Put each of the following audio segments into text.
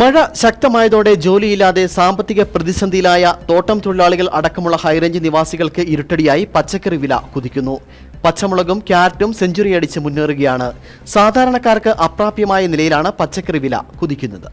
മഴ ശക്തമായതോടെ ജോലിയില്ലാതെ സാമ്പത്തിക പ്രതിസന്ധിയിലായ തോട്ടം തൊഴിലാളികൾ അടക്കമുള്ള ഹൈറേഞ്ച് നിവാസികൾക്ക് ഇരുട്ടടിയായി പച്ചക്കറി വില കുതിക്കുന്നു. പച്ചമുളകും ക്യാരറ്റും സെഞ്ചുറി അടിച്ച് മുന്നേറുകയാണ്. സാധാരണക്കാർക്ക് അപ്രാപ്യമായ നിലയിലാണ് പച്ചക്കറി വില കുതിക്കുന്നത്.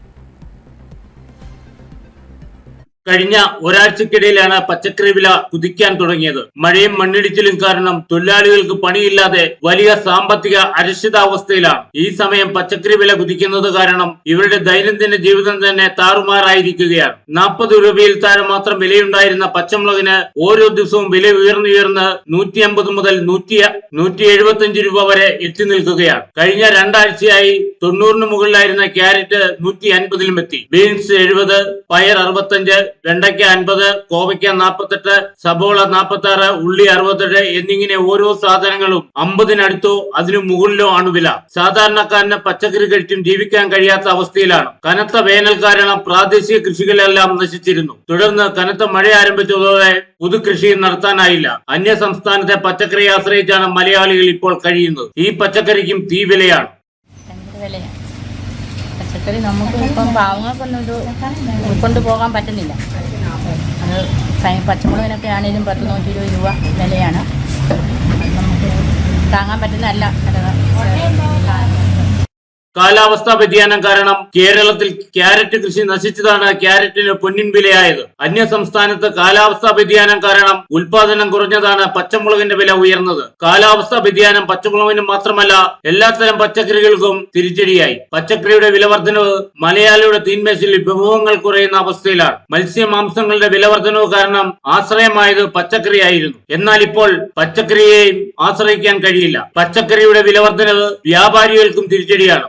കഴിഞ്ഞ ഒരാഴ്ചക്കിടയിലാണ് പച്ചക്കറി വില കുതിക്കാൻ തുടങ്ങിയത്. മഴയും മണ്ണിടിച്ചിലും കാരണം തൊഴിലാളികൾക്ക് പണിയില്ലാതെ വലിയ സാമ്പത്തിക അരക്ഷിതാവസ്ഥയിലാണ്. ഈ സമയം പച്ചക്കറി വില കുതിക്കുന്നത് കാരണം ഇവരുടെ ദൈനംദിന ജീവിതം തന്നെ താറുമാറായിരിക്കുകയാണ്. നാൽപ്പത് രൂപയിൽ താഴെ മാത്രം വിലയുണ്ടായിരുന്ന പച്ചമുളകിന് ഓരോ ദിവസവും വില ഉയർന്നുയർന്ന് നൂറ്റി അമ്പത് മുതൽ നൂറ്റി നൂറ്റി എഴുപത്തി രൂപ വരെ എത്തി നിൽക്കുകയാണ്. കഴിഞ്ഞ രണ്ടാഴ്ചയായി തൊണ്ണൂറിന് മുകളിലായിരുന്ന ക്യാരറ്റ് നൂറ്റി അൻപതിലും എത്തി. ബീൻസ് എഴുപത് പയർ അറുപത്തഞ്ച് വെണ്ടയ്ക്ക അൻപത് കോവയ്ക്ക നാൽപ്പത്തെട്ട് സബോള നാൽപ്പത്തി ആറ് ഉള്ളി അറുപത്തെട്ട് എന്നിങ്ങനെ ഓരോ സാധനങ്ങളും അമ്പതിനടുത്തോ അതിനു മുകളിലോ ആണ് വില. സാധാരണക്കാരന് പച്ചക്കറി കഴിച്ചും ജീവിക്കാൻ കഴിയാത്ത അവസ്ഥയിലാണ്. കനത്ത വേനൽ കാരണം പ്രാദേശിക കൃഷികളെല്ലാം നശിച്ചിരുന്നു. തുടർന്ന് കനത്ത മഴ ആരംഭിച്ചതോടെ പുതുകൃഷി നടത്താനായില്ല. അന്യ സംസ്ഥാനത്തെ പച്ചക്കറി ആശ്രയിച്ചാണ് മലയാളികൾ ഇപ്പോൾ കഴിയുന്നത്. ഈ പച്ചക്കറിക്കും തീ വിലയാണ്. പച്ചക്കറി നമുക്ക് ഇപ്പം പാവങ്ങൾക്കൊന്നും ഇത് ഉൾക്കൊണ്ട് പോകാൻ പറ്റുന്നില്ല. അത് പച്ചമുളകിനൊക്കെ ആണെങ്കിലും പത്ത് നൂറ്റി ഇരുപത് രൂപ വിലയാണ്. നമുക്ക് താങ്ങാൻ പറ്റുന്നതല്ല. കാലാവസ്ഥാ വ്യതിയാനം കാരണം കേരളത്തിൽ ക്യാരറ്റ് കൃഷി നശിച്ചതാണ് ക്യാരറ്റിന് പൊന്നിൻ വിലയായത്. അന്യ സംസ്ഥാനത്ത് കാലാവസ്ഥാ വ്യതിയാനം കാരണം ഉൽപാദനം കുറഞ്ഞതാണ് പച്ചമുളകിന്റെ വില ഉയർന്നത്. കാലാവസ്ഥാ വ്യതിയാനം പച്ചമുളകിന് മാത്രമല്ല എല്ലാത്തരം പച്ചക്കറികൾക്കും തിരിച്ചടിയായി. പച്ചക്കറിയുടെ വില വർധനവ് മലയാളിയുടെ തീന്മേശിൽ വിഭവങ്ങൾ കുറയുന്ന അവസ്ഥയിലാണ്. മത്സ്യമാംസങ്ങളുടെ വില വർധനവ് കാരണം ആശ്രയമായത് പച്ചക്കറിയായിരുന്നു. എന്നാൽ ഇപ്പോൾ പച്ചക്കറിയെയും ആശ്രയിക്കാൻ കഴിയില്ല. പച്ചക്കറിയുടെ വില വർധനവ് വ്യാപാരികൾക്കും തിരിച്ചടിയാണ്.